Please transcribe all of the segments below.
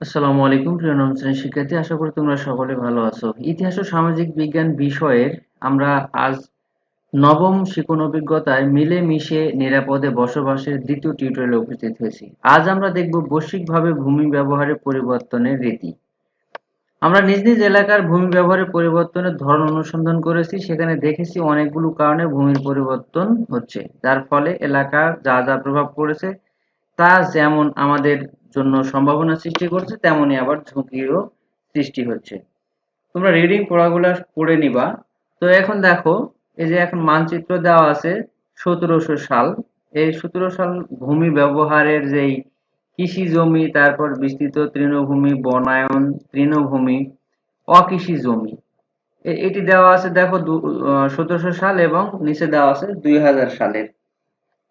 আসসালামু আলাইকুম, প্রিয় নবম শিক্ষার্থী। আশা করি তোমরা সকলে ভালো আছো। ইতিহাস ও সামাজিক বিজ্ঞান বিষয়ের আমরা আজ নবম শিক্ষণ অভিজ্ঞতায় মিলে মিশে নিরাপদে বসবাসের দ্বিতীয় টিউটোরিয়ালে উপস্থিত হয়েছি। আজ আমরা দেখব বৈশ্বিকভাবে ভূমি ব্যবহারের পরিবর্তনের রীতি। আমরা নিজ নিজ এলাকার ভূমি ব্যবহারের পরিবর্তনের ধরন অনুসন্ধান করেছি। সেখানে দেখেছি অনেকগুলো কারণে ভূমির পরিবর্তন হচ্ছে। যার ফলে এলাকার যা যা প্রভাব পড়েছে, তা যেমন আমাদের জন্য সম্ভাবনা সৃষ্টি করছে, তেমনি আবার ঝুঁকিরও সৃষ্টি হচ্ছে। তোমরা রিডিং পড়াগুলো পড়ে নিবা। তো এখন দেখো, এই যে এখন মানচিত্র দেওয়া আছে সতেরোশো সাল। এই সতেরো সাল ভূমি ব্যবহারের যেই কৃষি জমি, তারপর বিস্তৃত তৃণভূমি, বনায়ন, তৃণভূমি, অকৃষি জমি। এটি দেওয়া আছে, দেখো সতেরোশো সাল এবং নিচে দেওয়া আছে দুই হাজার সালের।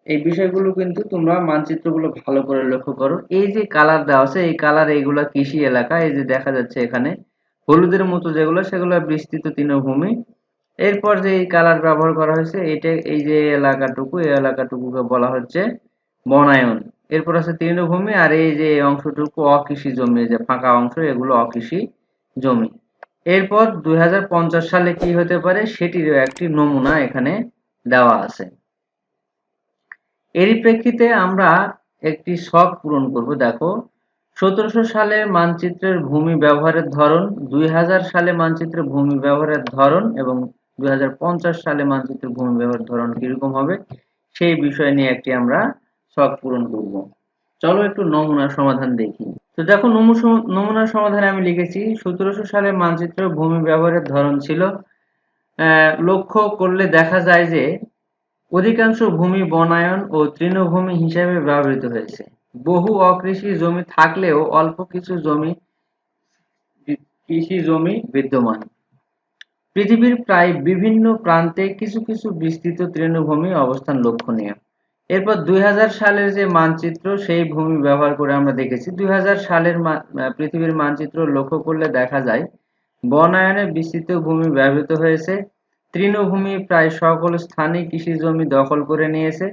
এই বিষয়গুলো কিন্তু তোমরা মানচিত্রগুলো ভালো করে লক্ষ্য করো। এই যে কালার দেওয়া আছে, এই কালার এইগুলা কৃষি এলাকা, এই যে দেখা যাচ্ছে এখানে, হলুদের মতো যেগুলো, সেগুলো বিস্তৃত তৃণভূমি। এরপর যে এই কালার ব্যবহার করা হয়েছে, এটা এই যে এলাকাটুকু, এই এলাকাটুকুকে বলা হচ্ছে বনায়ন। এরপর আছে তৃণভূমি, আর এই যে অংশটুকু অকৃষি জমি যে ফাঁকা অংশ, এগুলো অকৃষি জমি। এরপর দুই হাজার পঞ্চাশ সালে কি হতে পারে, সেটিরও একটি নমুনা এখানে দেওয়া আছে। এরই প্রেক্ষিতে আমরা একটি শখ পূরণ করব। দেখো, সতেরোশো সালে মানচিত্রের ভূমি ব্যবহারের ধরন, দুই হাজার সালে মানচিত্রের ভূমি ব্যবহারের ধরন এবং দুই হাজার পঞ্চাশ সালে মানচিত্রের ভূমি ব্যবহারের ধরন কীরকম হবে, সেই বিষয় নিয়ে একটি আমরা শখ পূরণ করব। চলো একটু নমুনা সমাধান দেখি। তো দেখো নমুনা সমাধানে আমি লিখেছি, সতেরোশো সালে মানচিত্র ভূমি ব্যবহারের ধরন ছিল লক্ষ্য করলে দেখা যায় যে অধিকাংশ ভূমি বনায়ন ও তৃণভূমি হিসেবে ব্যবহৃত হয়েছে। বহু অকৃষি জমি থাকলেও অল্প কিছু জমি কৃষি জমি বিদ্যমান। পৃথিবীর প্রায় বিভিন্ন প্রান্তে কিছু কিছু বিস্তৃত তৃণভূমি অবস্থান লক্ষণীয়। এরপর দুই হাজার সালের যে মানচিত্র, সেই ভূমি ব্যবহার করে আমরা দেখেছি। দুই হাজার সালের পৃথিবীর মানচিত্র লক্ষ্য করলে দেখা যায়, বনায়নে বিস্তৃত ভূমি ব্যবহৃত হয়েছে। তৃণভূমি প্রায় সকল স্থানে কৃষি জমি দখল করে নিয়েছে।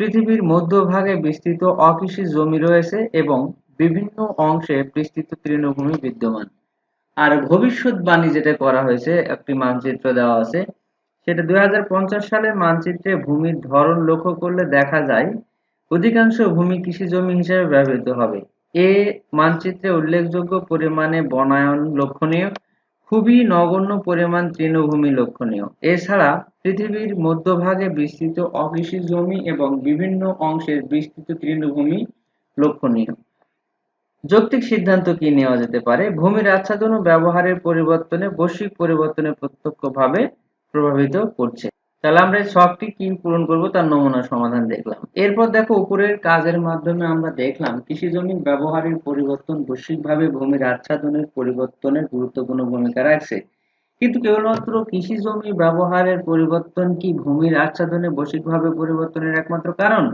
পৃথিবীর মধ্যভাগে বিস্তৃত অকৃষি জমি রয়েছে এবং বিভিন্ন অংশে বিস্তৃত তৃণভূমি বিদ্যমান। আর ভবিষ্যৎবাণী যেটা করা হয়েছে, একটি মানচিত্র দেওয়া আছে, সেটা দুই সালের মানচিত্রে ভূমির ধরন লক্ষ্য করলে দেখা যায়, অধিকাংশ ভূমি কৃষি জমি হিসেবে ব্যবহৃত হবে। এ মানচিত্রে উল্লেখযোগ্য পরিমাণে বনায়ন লক্ষণীয়। খুবই নগণ্য পরিমাণ তৃণভূমি লক্ষণীয়। এছাড়া পৃথিবীর মধ্যভাগে বিস্তৃত অকৃষি জমি এবং বিভিন্ন অংশের বিস্তৃত তৃণভূমি লক্ষণীয়। যৌক্তিক সিদ্ধান্ত কি নেওয়া যেতে পারে? ভূমির আচ্ছাদন ও ব্যবহারের পরিবর্তনে বৈশ্বিক পরিবর্তনে প্রত্যক্ষভাবে প্রভাবিত করছে। তাহলে আমরা এই সবটি কি পূরণ করব? তার নমুনা সমাধান দেখলাম। এরপর দেখো, উপরের কাজের মাধ্যমে আমরা দেখলাম, কৃষি জমির ব্যবহারের পরিবর্তন বৈশ্বিকভাবে ভূমির আচ্ছাদনের পরিবর্তনের গুরুত্বপূর্ণ ভূমিকা রাখছে। কিন্তু কেবলমাত্র কৃষি জমি ব্যবহারের পরিবর্তন কি ভূমির আচ্ছাদনে বৈশ্বিকভাবে পরিবর্তনের একমাত্র কারণ?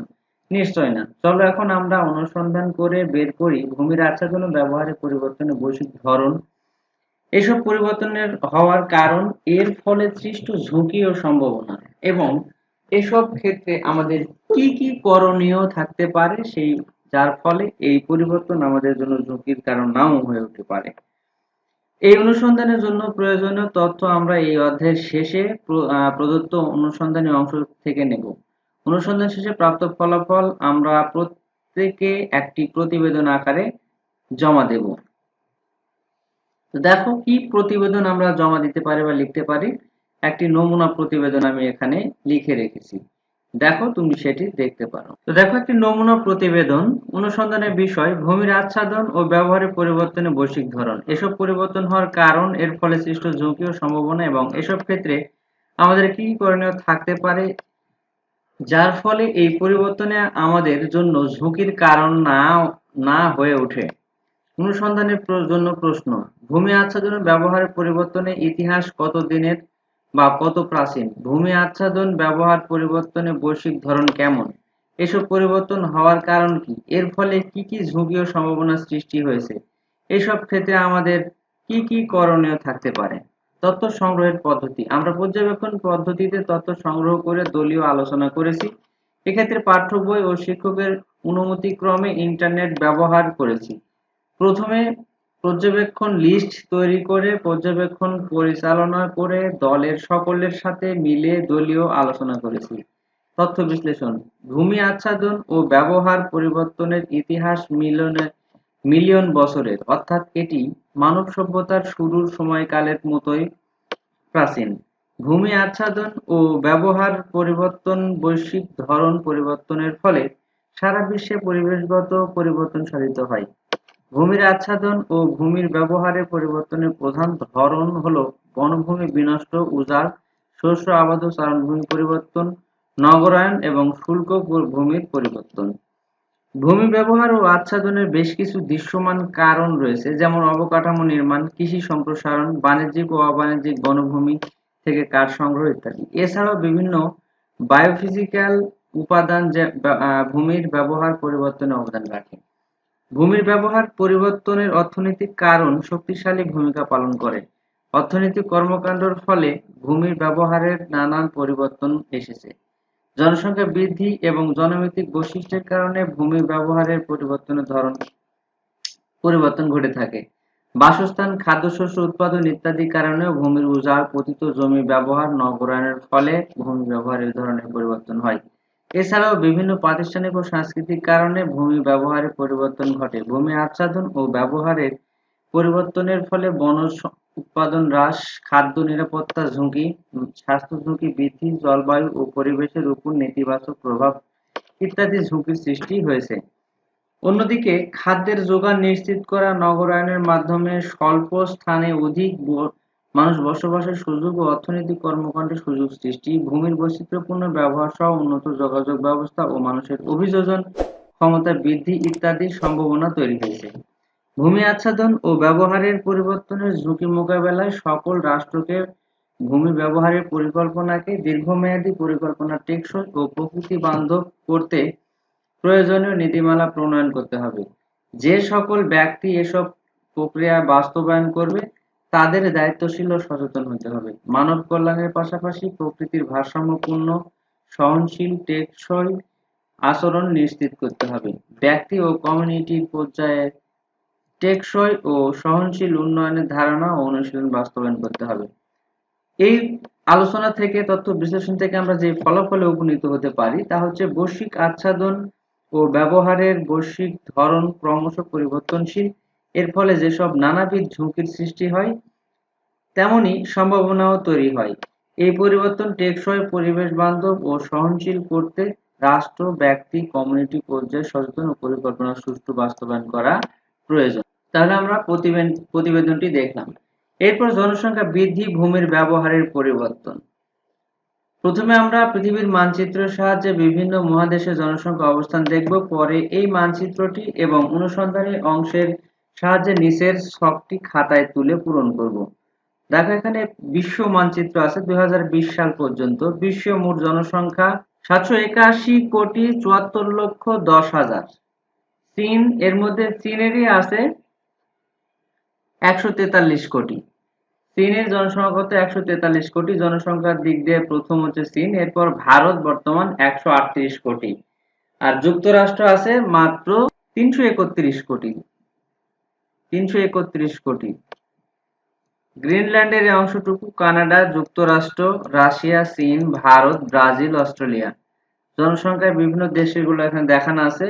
নিশ্চয় না। চলো এখন আমরা অনুসন্ধান করে বের করি, ভূমির আচ্ছাদন ব্যবহারের পরিবর্তনের বৈশ্বিক ধরন এসব পরিবর্তনের হওয়ার কারণ এর ফলে সৃষ্ট ঝুঁকি ও সম্ভাবনা এবং এসব ক্ষেত্রে আমাদের কি কি করণীয় থাকতে পারে সেই, যার ফলে এই পরিবর্তন আমাদের জন্য ঝুঁকির কারণ নাও হয়ে উঠতে পারে। এই অনুসন্ধানের জন্য প্রয়োজনীয় তথ্য আমরা এই অধ্যায়ের শেষে প্রদত্ত অনুসন্ধানী অংশ থেকে নেব। অনুসন্ধান শেষে প্রাপ্ত ফলাফল আমরা প্রত্যেকে একটি প্রতিবেদন আকারে জমা দেব। তো দেখো কি প্রতিবেদন আমরা জমা দিতে পারি বা লিখতে পারি। একটি নমুনা প্রতিবেদন আমি এখানে লিখে রেখেছি। দেখো তুমি সেটি দেখতে পারো। তো দেখো একটি নমুনা প্রতিবেদন, অনুসন্ধানের বিষয়, ভূমির আচ্ছাদন ও ব্যবহারের পরিবর্তনে বৈশ্বিক ধরন। এসব পরিবর্তন হওয়ার কারণ, এর ফলে সৃষ্ট ঝুঁকি ও সম্ভাবনা এবং এসব ক্ষেত্রে আমাদের কি করণীয় থাকতে পারে? যার ফলে এই পরিবর্তনে আমাদের জন্য ঝুঁকির কারণ না না হয়ে ওঠে। অনুসন্ধানের জন্য প্রশ্ন, ভূমি আচ্ছাদন ব্যবহারের পরিবর্তনে ইতিহাস কত দিনের বা কত প্রাচীন? ভূমি আচ্ছাদন ব্যবহার পরিবর্তনে বৈশ্বিক ধরন কেমন? এসব পরিবর্তন হওয়ার কারণ কি? এর ফলে কি কি ঝুঁকি ও সম্ভাবনা সৃষ্টি হয়েছে? এসব ক্ষেত্রে আমাদের কি কি করণীয় থাকতে পারে? তথ্য সংগ্রহের পদ্ধতি, আমরা পর্যবেক্ষণ পদ্ধতিতে তথ্য সংগ্রহ করে দলীয় আলোচনা করেছি। এক্ষেত্রে পাঠ্য বই ও শিক্ষকের অনুমতিক্রমে ইন্টারনেট ব্যবহার করেছি। প্রথমে পর্যবেক্ষণ লিস্ট তৈরি করে, পর্যবেক্ষণ পরিচালনা করে দলের সকলের সাথে মিলে দলীয় আলোচনা করেছি। তথ্য বিশ্লেষণ, ভূমি আচ্ছাদন ও ব্যবহার পরিবর্তনের ইতিহাস মিলনের মিলিয়ন বছরের, অর্থাৎ এটি মানব সভ্যতার শুরুর সময়কালের মতোই প্রাচীন। ভূমি আচ্ছাদন ও ব্যবহার পরিবর্তন, বৈশ্বিক ধরন পরিবর্তনের ফলে সারা বিশ্বে পরিবেশগত পরিবর্তন সাধিত হয়। ভূমির আচ্ছাদন ও ভূমির ব্যবহারের পরিবর্তনের প্রধান ধরন হল বনভূমি বিনষ্ট উজাড়, শস্য আবাদ ও চারণভূমি পরিবর্তন, নগরায়ন এবং শুল্ক ভূমির পরিবর্তন। ভূমি ব্যবহার ও আচ্ছাদনের বেশ কিছু দৃশ্যমান কারণ রয়েছে, যেমন অবকাঠামো নির্মাণ, কৃষি সম্প্রসারণ, বাণিজ্যিক ও অবাণিজ্যিক বনভূমি থেকে কাঠ সংগ্রহ ইত্যাদি। এছাড়াও বিভিন্ন বায়োফিজিক্যাল উপাদান ভূমির ব্যবহার পরিবর্তনে অবদান রাখে। ভূমির ব্যবহার পরিবর্তনের অর্থনৈতিক কারণ শক্তিশালী ভূমিকা পালন করে। অর্থনৈতিক কর্মকাণ্ডের ফলে ভূমির ব্যবহারের নানান পরিবর্তন এসেছে। জনসংখ্যা বৃদ্ধি এবং জনমিতিক বৈশিষ্ট্যের কারণে ভূমি ব্যবহারের পরিবর্তনের ধরন, পরিবর্তন ঘটে থাকে। বাসস্থান, খাদ্যশস্য উৎপাদন ইত্যাদি কারণেও ভূমির উজাড়, পতিত জমি ব্যবহার নগরায়নের ফলে ভূমি ব্যবহারের ধরনের পরিবর্তন হয়। এছাড়াও বিভিন্ন প্রাতিষ্ঠানিক ও সাংস্কৃতিক কারণে ভূমি ব্যবহারের পরিবর্তন ঘটে। ভূমি আচ্ছাদন ও ব্যবহারের পরিবর্তনের ফলে বন উৎপাদন হ্রাস, খাদ্য নিরাপত্তা ঝুঁকি স্বাস্থ্য ঝুঁকি বৃদ্ধি, জলবায়ু ও পরিবেশের উপর নেতিবাচক প্রভাব ইত্যাদি ঝুঁকির সৃষ্টি হয়েছে। অন্যদিকে খাদ্যের যোগান নিশ্চিত করা নগরায়নের মাধ্যমে স্বল্প স্থানে অধিক মানুষ বসবাসের সুযোগ ও অর্থনৈতিক কর্মকাণ্ডের সুযোগ সৃষ্টি, ভূমির বৈচিত্র্যপূর্ণ ব্যবহার সহ উন্নত যোগাযোগ ব্যবস্থা ও মানুষের অভিযোজন ক্ষমতা বৃদ্ধি ইত্যাদি সম্ভাবনা তৈরি হয়েছে। ভূমি আচ্ছাদন ও ব্যবহারের পরিবর্তনের ঝুঁকি মোকাবেলায় সকল রাষ্ট্রকে ভূমি ব্যবহারের পরিকল্পনাকে দীর্ঘমেয়াদী পরিকল্পনা টেকসই ও প্রকৃতি বান্ধব করতে প্রয়োজনীয় নীতিমালা প্রণয়ন করতে হবে। যে সকল ব্যক্তি এসব প্রক্রিয়া বাস্তবায়ন করবে তাদের দায়িত্বশীল ও সচেতন হতে হবে। মানব কল্যাণের পাশাপাশি প্রকৃতির ভারসাম্যপূর্ণ, সহনশীল, টেকসই আচরণ নিশ্চিত করতে হবে। ব্যক্তি ও কমিউনিটি পর্যায়ে টেকসই ও সহনশীল উন্নয়নের ধারণা ও অনুশীলন বাস্তবায়ন করতে হবে। এই আলোচনা থেকে, তথ্য বিশ্লেষণ থেকে আমরা যে ফলাফলে উপনীত হতে পারি তা হচ্ছে বৈশ্বিক আচ্ছাদন ও ব্যবহারের বৈশ্বিক ধরন ক্রমশ পরিবর্তনশীল এর ফলে যেসব নানাবিধ ঝুঁকির সৃষ্টি হয়, তেমনি সম্ভাবনাও তৈরি হয়। এই পরিবর্তন টেকসই পরিবেশ বান্ধব ও সহনশীল করতে রাষ্ট্র, ব্যক্তি, কমিউনিটি পর্যায়ে সচেতন ও পরিকল্পনা সুষ্ঠু বাস্তবায়ন করা প্রয়োজন। তাহলে আমরা প্রতিবেদনটি দেখলাম। এরপর জনসংখ্যা বৃদ্ধি, ভূমির ব্যবহারের পরিবর্তন। প্রথমে আমরা পৃথিবীর মানচিত্রের সাহায্যে বিভিন্ন মহাদেশে জনসংখ্যা অবস্থান দেখব। পরে এই মানচিত্রটি এবং অনুসন্ধানী অংশের সাহায্যে নিচের ছকটি খাতায় তুলে পূরণ করব। দেখো, এখানে বিশ্ব মানচিত্র আছে, দুই হাজার বিশ সাল পর্যন্ত। বিশ্ব মোট জনসংখ্যা সাতশো একাশি কোটি চুয়াত্তর লক্ষ দশ হাজার। চীন, এর মধ্যে চীনেরই আছে একশো তেতাল্লিশ কোটি। চীনের জনসংখ্যা কত? একশো তেতাল্লিশ কোটি। জনসংখ্যার দিক দিয়ে প্রথম হচ্ছে চীন, এরপর ভারত বর্তমান একশো আটত্রিশ কোটি। আর যুক্তরাষ্ট্র আছে মাত্র তিনশো একত্রিশ কোটি। তিনশো একত্রিশ কোটি। গ্রিনল্যান্ডের অংশটুকু কানাডা, যুক্তরাষ্ট্র, রাশিয়া, চীন, ভারত, ব্রাজিল, অস্ট্রেলিয়া। জনসংখ্যার বিভিন্ন দেশগুলো এখানে দেখানো আছে।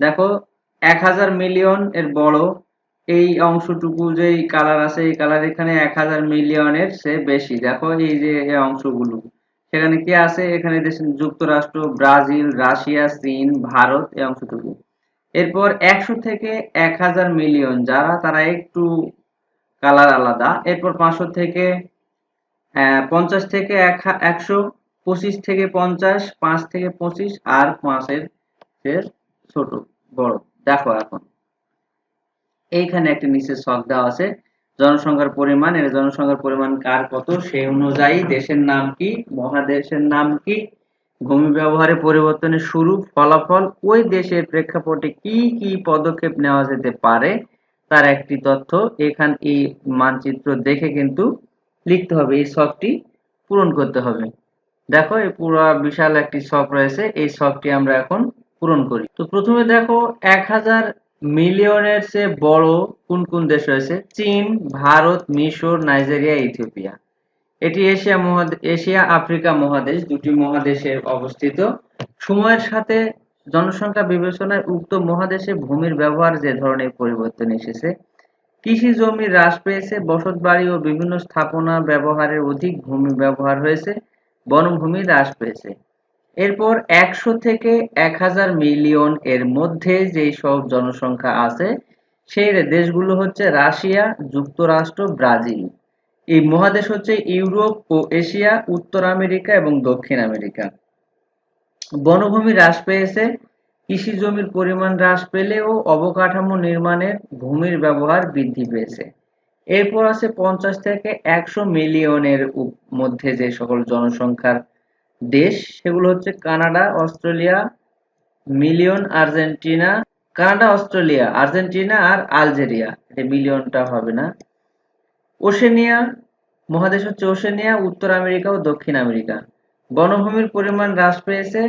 দেখো, এক হাজার মিলিয়ন এর বড় এই অংশটুকু যে কালার আছে, এই কালার এখানে এক হাজার মিলিয়নের সে বেশি। দেখো, এই যে অংশগুলো। সেখানে কি আছে? এখানে যুক্তরাষ্ট্র, ব্রাজিল, রাশিয়া, চীন, ভারত এই অংশটুকু। এরপর একশো থেকে এক হাজার মিলিয়ন যারা, তারা একটু কালার আলাদা। এরপর পাঁচশো থেকে পঞ্চাশ থেকে একশো, পঁচিশ থেকে পঞ্চাশ, পাঁচ থেকে পঁচিশ, আর পাঁচের ছোট, বড়। দেখো এখন। এইখানে একটি নিচের শখ দেওয়া আছে, জনসংখ্যার পরিমাণ। এর জনসংখ্যার পরিমাণ কার কত? সেই অনুযায়ী দেশের নাম কি? মহাদেশের নাম কি? ভূমি ব্যবহারে পরিবর্তনের শুরু ফলাফল ওই দেশের প্রেক্ষাপটে কি কি পদক্ষেপ নেওয়া যেতে পারে, তার একটি তথ্য এখান, এই মানচিত্র দেখে কিন্তু লিখতে হবে, এই শখটি পূরণ করতে হবে। দেখো, এই পুরো বিশাল একটি শখ রয়েছে, এই শখটি আমরা এখন পূরণ করি। তো প্রথমে দেখো, এক হাজার মিলিয়নের চেয়ে বড় কোন কোন দেশ রয়েছে? চীন, ভারত, মিশর, নাইজেরিয়া, ইথিওপিয়া। এটি এশিয়া মহাদেশ এশিয়া আফ্রিকা মহাদেশ দুটি মহাদেশে অবস্থিত। সময়ের সাথে জনসংখ্যা বিবেচনায় উক্ত মহাদেশে ভূমির ব্যবহার যে ধরনের পরিবর্তন এসেছে, কৃষি জমি হ্রাস পেয়েছে, বসতবাড়ি ও বিভিন্ন স্থাপনা ব্যবহারের অধিক ভূমি ব্যবহার হয়েছে, বনভূমি হ্রাস পেয়েছে। এরপর একশো থেকে এক হাজার মিলিয়ন এর মধ্যে যেই সব জনসংখ্যা আছে, সেই দেশগুলো হচ্ছে রাশিয়া, যুক্তরাষ্ট্র, ব্রাজিল। এই মহাদেশ হচ্ছে ইউরোপ ও এশিয়া, উত্তর আমেরিকা এবং দক্ষিণ আমেরিকা। বনভূমি হ্রাস পেয়েছে, কৃষি জমির পরিমাণ হ্রাস পেলেও অবকাঠামো নির্মাণের ভূমির ব্যবহার বৃদ্ধি পেয়েছে। এরপর আছে পঞ্চাশ থেকে একশো মিলিয়নের মধ্যে যে সকল জনসংখ্যার দেশ, সেগুলো হচ্ছে Canada, Australia, million Argentina, Canada, Australia, Argentina আর আলজেরিয়া। এটা মিলিয়নটা হবে না। ওশেনিয়া, মহাদেশ হচ্ছে ওশেনিয়া, উত্তর আমেরিকা ও দক্ষিণ আমেরিকা। বনভূমির পরিমাণ হ্রাস পেয়েছে,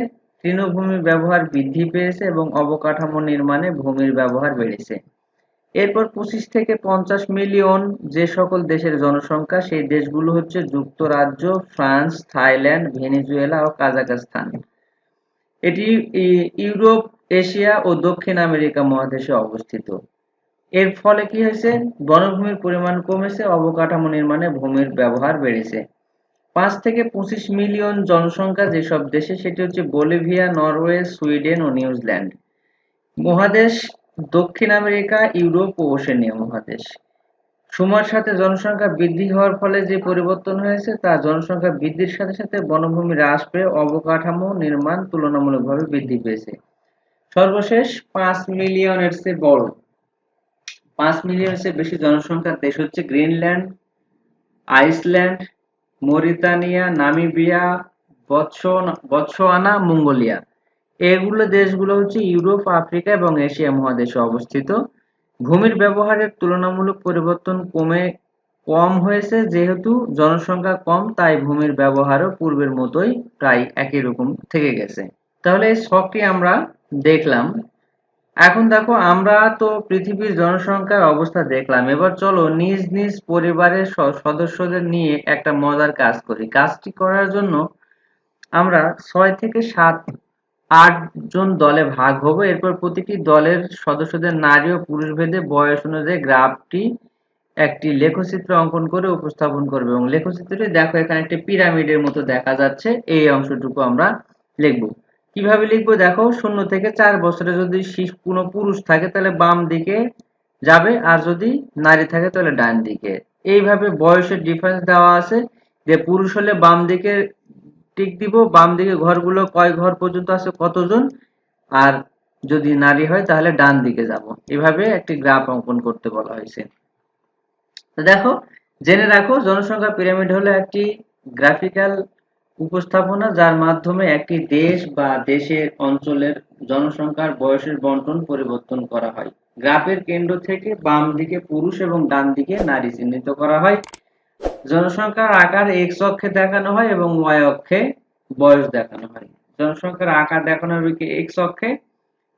তৃণভূমির ব্যবহার বৃদ্ধি পেয়েছে এবং অবকাঠামো নির্মাণে ভূমির ব্যবহার বেড়েছে। এরপর পঁচিশ থেকে পঞ্চাশ মিলিয়ন যে সকল দেশের জনসংখ্যা, সেই দেশগুলো হচ্ছে যুক্তরাজ্য, ফ্রান্স, থাইল্যান্ড, ভেনেজুয়েলা ও কাজাখস্তান। এটি ইউরোপ, এশিয়া ও দক্ষিণ আমেরিকা মহাদেশে অবস্থিত। এর ফলে কি হয়েছে? বনভূমির পরিমাণ কমেছে, অবকাঠামো নির্মাণে ভূমির ব্যবহার বেড়েছে। পাঁচ থেকে পঁচিশ মিলিয়ন জনসংখ্যা যেসব দেশে, সেটি হচ্ছে বলিভিয়া, নরওয়ে, সুইডেন ও নিউজিল্যান্ড। মহাদেশ, দক্ষিণ আমেরিকা, ইউরোপ ও ওশেনিয়া মহাদেশ। সময়ের সাথে জনসংখ্যা বৃদ্ধি হওয়ার ফলে যে পরিবর্তন হয়েছে, তা জনসংখ্যা বৃদ্ধির সাথে সাথে বনভূমি হ্রাস পেয়ে অবকাঠামো নির্মাণ তুলনামূলকভাবে বৃদ্ধি পেয়েছে। সর্বশেষ পাঁচ মিলিয়নের চেয়ে বড়। পাঁচ মিলিয়নের বেশি জনসংখ্যার দেশ হচ্ছে Greenland, Iceland, Mauritania, Namibia Botswana, Mongolia. এগুলো দেশগুলো হচ্ছে ইউরোপ, আফ্রিকা এবং এশিয়া মহাদেশে অবস্থিত। ভূমির ব্যবহারের তুলনামূলক পরিবর্তন কমে, কম হয়েছে, যেহেতু জনসংখ্যা কম, তাই ভূমির ব্যবহারও পূর্বের মতোই প্রায় একই রকম থেকে গেছে। তাহলে এই শখটি আমরা দেখলাম। এখন দেখো, আমরা তো পৃথিবীর জনসংখ্যার অবস্থা দেখলাম। এবার চলো নিজ নিজ পরিবারের সদস্যদের নিয়ে একটা মজার কাজ করি। কাজটি করার জন্য আমরা ছয় থেকে সাত, আট জন দলে ভাগ হব। এরপর প্রতিটি দলের সদস্যদের নারী ও পুরুষ ভেদে বয়স অনুযায়ী গ্রাফটি একটি লেখচিত্র অঙ্কন করে উপস্থাপন করবে। এবং লেখচিত্রটি দেখো, এখানে একটি পিরামিডের মতো দেখা যাচ্ছে। এই অংশটুকু আমরা লিখব। কীভাবে লিখব? দেখো, শূন্য থেকে চার বছরে যদি কোনো পুরুষ থাকে, তাহলে বাম দিকে যাবে, আর যদি নারী থাকে, তাহলে ডান দিকে। এইভাবে বয়সের ডিফারেন্স দেওয়া আছে, যে পুরুষ হলে বাম দিকে টিক দিব, বাম দিকে ঘরগুলো কয় ঘর পর্যন্ত আছে, কতজন? আর যদি নারী হয়, তাহলে ডান দিকে যাব। এভাবে একটি গ্রাফ অঙ্কন করতে বলা হয়েছে। তো দেখো, জেনে রাখো, জনসংখ্যা পিরামিড হলো একটি গ্রাফিক্যাল উপস্থাপনা, যার মাধ্যমে একটি দেশ বা দেশের অঞ্চলের জনসংখ্যার বয়সের বন্টন পরিবর্তন করা হয়। গ্রাফের কেন্দ্র থেকে বাম দিকে পুরুষ এবং ডান দিকে নারী চিহ্নিত করা হয়। জনসংখ্যার আকার এক্স অক্ষে দেখানো হয় এবং ওয়াই অক্ষে বয়স দেখানো হয়। জনসংখ্যার আকার দেখানো হবে কি এক্স অক্ষে,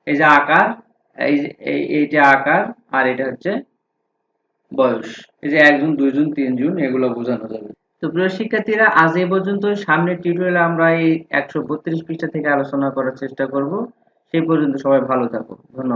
এই যে আকার, এই এইটা আকার আর এটা হচ্ছে বয়স। এই যে একজন দুইজন তিনজন এগুলো বোঝানো যাবে। তো প্রিয় শিক্ষার্থীরা, আজ এ পর্যন্ত সামনের টিউটোরিয়ালে আমরা এই একশো বত্রিশ পৃষ্ঠা থেকে আলোচনা করার চেষ্টা করব। সেই পর্যন্ত সবাই ভালো থাকো। ধন্যবাদ।